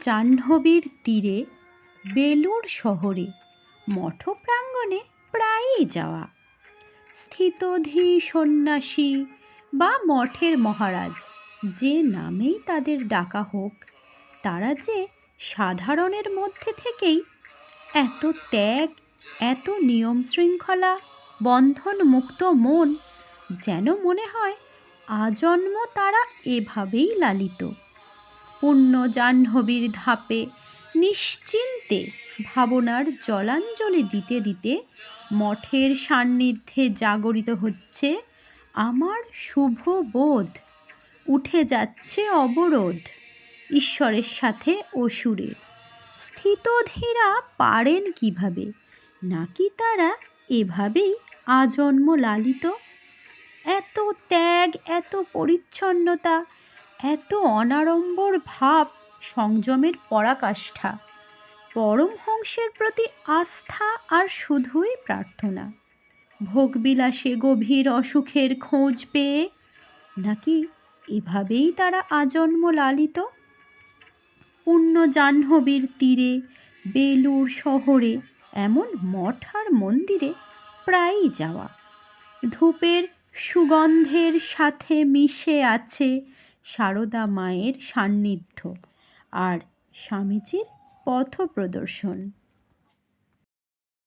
জাহ্নবীর তীরে বেলুড় শহরে মঠ প্রাঙ্গণে প্রায়ই যাওয়া। স্থিতধী সন্ন্যাসী বা মঠের মহারাজ যে নামেই তাদের ডাকা হোক, তারা যে সাধারণের মধ্যে থেকেই এত ত্যাগ, এত নিয়ম শৃঙ্খলা বন্ধন মুক্ত মন যেন মনে হয় আজন্ম তারা এভাবেই লালিত। পুণ্য জাহ্নবীর ধাপে নিশ্চিন্তে ভাবনার জলাঞ্জলি দিতে দিতে মঠের সান্নিধ্যে জাগরিত হচ্ছে আমার শুভ বোধ। উঠে যাচ্ছে অবরোধ ঈশ্বরের সাথে অসুরের স্থিতধীরা পারেন কীভাবে? নাকি তারা এভাবেই আজন্ম লালিত? এত ত্যাগ, এত পরিচ্ছন্নতা এত অনাড়ম্বর ভাব সংযমের পরাকাষ্ঠা। পরমহংসের প্রতি আস্থা আর শুধুই প্রার্থনা। ভোগবিলাসে গভীর অসুখের খোঁজ পেয়ে নাকি এভাবেই তারা আজন্ম লালিত? পুণ্য জাহ্নবীর তীরে বেলুর শহরে, এমন মঠ আর মন্দিরে প্রায়ই যাওয়া। ধূপের সুগন্ধের সাথে মিশে আছে সারদা মায়ের সান্নিধ্য আর স্বামীজির পথ প্রদর্শন